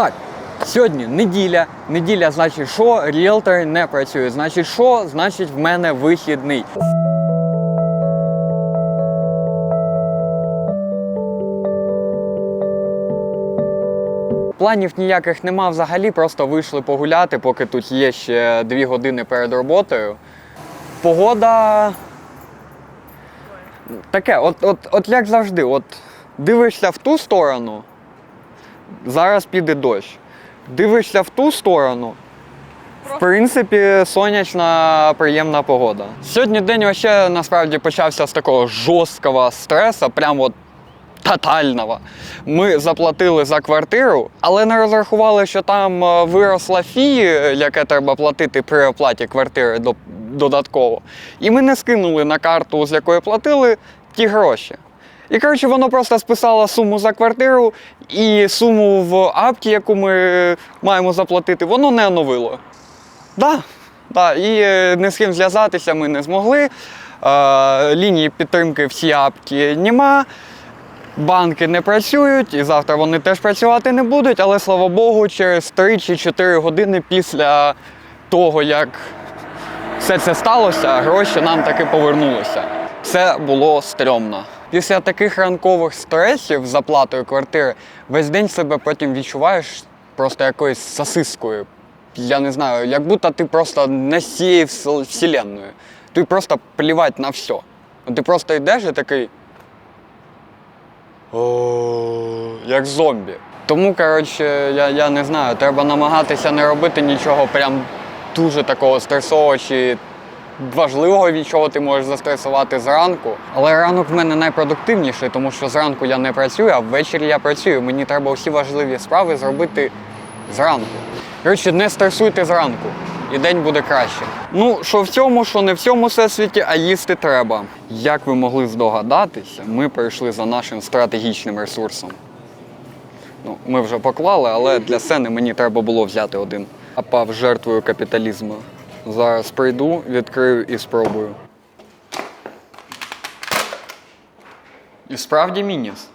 Так, сьогодні неділя. Неділя, значить, що ріелтор не працює. Значить, що? Значить, в мене вихідний. Планів ніяких нема взагалі, просто вийшли погуляти, поки тут є ще дві години перед роботою. Погода. Таке, от, от, от як завжди, от дивишся в ту сторону, зараз піде дощ. Дивишся в ту сторону. В принципі, сонячна, приємна погода. Сьогодні день ще насправді почався з такого жорсткого стресу, прям от тотального. Ми заплатили за квартиру, але не розрахували, що там е, виросла фі, яке треба платити при оплаті квартири додатково. І ми не скинули на карту, з якої платили, ті гроші. І коротше, воно просто списало суму за квартиру і суму в апті, яку ми маємо заплатити, воно не оновило. Да, да, і е, ні з ким зв'язатися ми не змогли. Е, лінії підтримки всі апки нема. Банки не працюють, і завтра вони теж працювати не будуть, але слава Богу, через 3 чи 4 години після того, як все це сталося, гроші нам таки повернулися. Це було стрьомно. Після таких ранкових стресів з оплатою квартири весь день себе потім відчуваєш просто якоюсь сосискою. Я не знаю, як будто ти просто не з цієї всел- Ти просто плівать на все. Ти просто йдеш і такий. Як зомбі. Тому, коротше, я, я не знаю, треба намагатися не робити нічого прям дуже такого стресового чи важливого, від чого ти можеш застресувати зранку. Але ранок в мене найпродуктивніший, тому що зранку я не працюю, а ввечері я працюю. Мені треба всі важливі справи зробити зранку. Коротше, не стресуйте зранку, і день буде краще. Ну, що в цьому, що не в цьому всесвіті, а їсти треба. Як ви могли здогадатися, ми прийшли за нашим стратегічним ресурсом. Ну, ми вже поклали, але для сцени мені треба було взяти один. А пав жертвою капіталізму. Зараз прийду, відкрию і спробую. І справді мініс.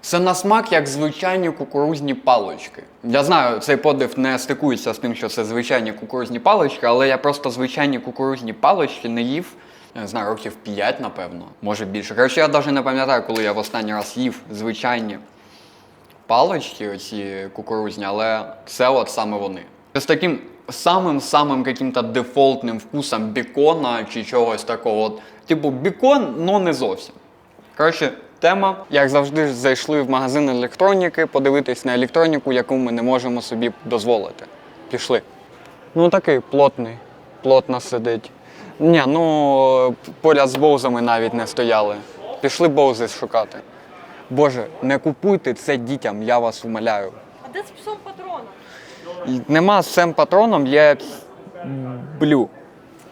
Це на смак як звичайні кукурузні палички. Я знаю, цей подив не стикується з тим, що це звичайні кукурузні палички, але я просто звичайні кукурузні палички не їв. Не знаю, років 5, напевно, може більше. Коротше, я навіть не пам'ятаю, коли я в останній раз їв звичайні палички, оці кукурузні, але це от саме вони. З таким самим-самим каким-то дефолтним вкусом бікона чи чогось такого. От, типу бікон, ну не зовсім. Коротше, тема, як завжди, зайшли в магазин електроніки, подивитись на електроніку, яку ми не можемо собі дозволити. Пішли. Ну такий плотний, плотно сидить. Ні, ну поряд з боузами навіть не стояли. Пішли боузи шукати. Боже, не купуйте це дітям, я вас умоляю. А де з псом патрона? Нема з цим патроном, є блю.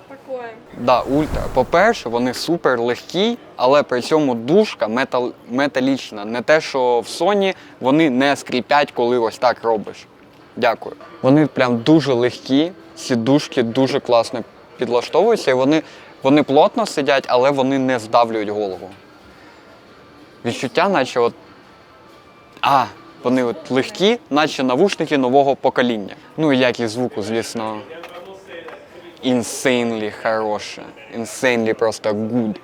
Такое. Да, ультра. По-перше, вони супер легкі, але при цьому дужка метал, металічна. Не те, що в Sony вони не скріпять, коли ось так робиш. Дякую. Вони прям дуже легкі, сідушки дуже класно підлаштовуються, і вони, вони плотно сидять, але вони не здавлюють голову. Відчуття, наче от. А, вони от легкі, наче навушники нового покоління. Ну і якість звуку, звісно, insanely хороше. Insanely просто good.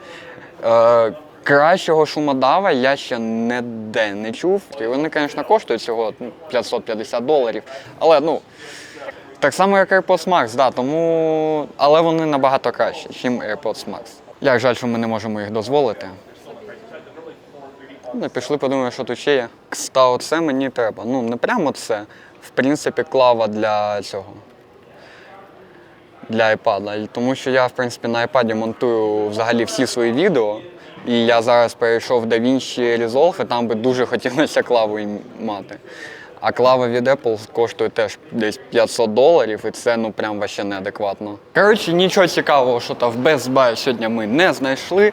Е, кращого шумодава я ще ніде не чув. І вони, звісно, коштують всього ну, 550 доларів. Але ну. Так само, як AirPods Max, да, тому... але вони набагато кращі, ніж AirPods Max. Як жаль, що ми не можемо їх дозволити. Ну, пішли, подумаємо, що тут ще є. Кста, оце мені треба. Ну, не прямо це. В принципі, клава для цього. Для iPad. Тому що я, в принципі, на iPad монтую взагалі всі свої відео. І я зараз перейшов в DaVinci Resolve, і там би дуже хотілося клаву мати. А клава від Apple коштує теж десь 500 доларів, і це ну прям вообще неадекватно. Коротше, нічого цікавого, що там в Best Buy сьогодні ми не знайшли.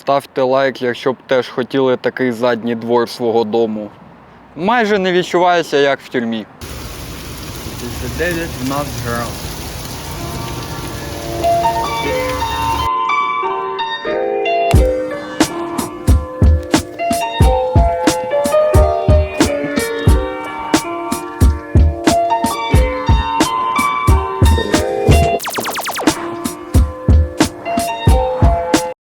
Ставте лайк, якщо б теж хотіли такий задній двор свого дому. Майже не відчувається, як в тюрмі. 39 в нас грам.